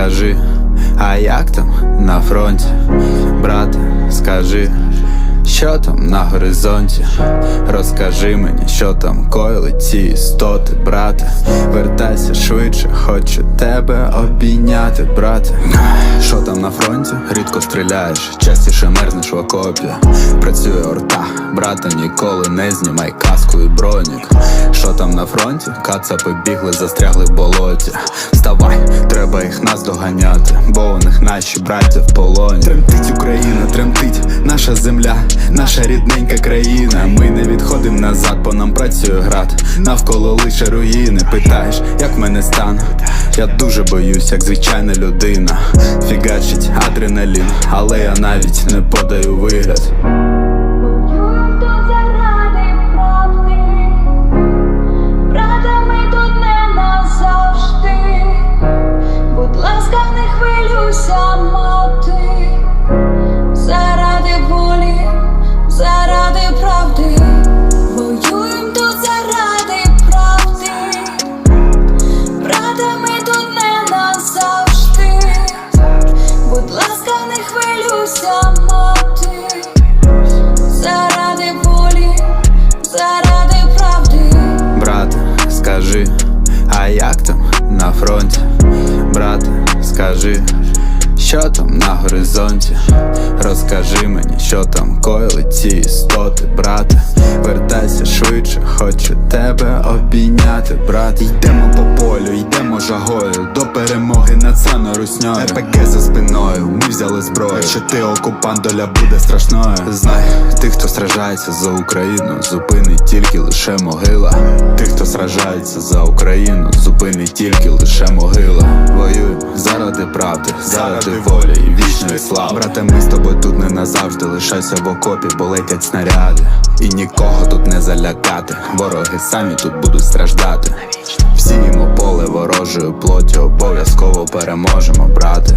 скажи, а як там на фронті? Брате, скажи, що там на горизонті? Розкажи мені, що там коїли ці істоти, брате. Вертайся швидше, хочу тебе обійняти, брате. Що там на фронті? Рідко стріляєш, частіше мерзнеш в окопі. Працює орта, брате, ніколи не знімай каску і бронік. Що там на фронті? Кацапи бігли, застрягли в болоті. Вставай, треба їх нас доганяти, бо у них наші браття в полоні. Тремтить Україна, тремтить наша земля, наша рідненька країна. Ми не відходимо назад, по нам працює град. Навколо лише руїни. Питаєш, як мене стан? Я дуже боюсь, як звичайна людина. Фігачить адреналін, але я навіть не подаю вигляд. Мати. Заради волі, заради правди. Брате, скажи, а як там на фронті? Брате, скажи, що там на горизонті? Розкажи мені, що там коїли ці істоти, брате. Вертайся швидше, хочу тебе обійняти, брат. Йдемо по полю, йдемо жагою до перемоги над сано русньою. РПГ за спиною, ми взяли зброю. Якщо ти окупант, доля буде страшною. Знай, тих, хто сражається за Україну, зупинить тільки лише могила. Тих, хто сражається за Україну, зупинить тільки лише могила. Воюємо заради правди, заради волі і вічної слави. Брате, ми з тобою тут не назавжди. Лишайся в окопі, бо летять снаряди. І нікого тут не залякати. Вороги самі тут будуть страждати. Всіємо поле ворожою плоті, обов'язково переможемо, брате.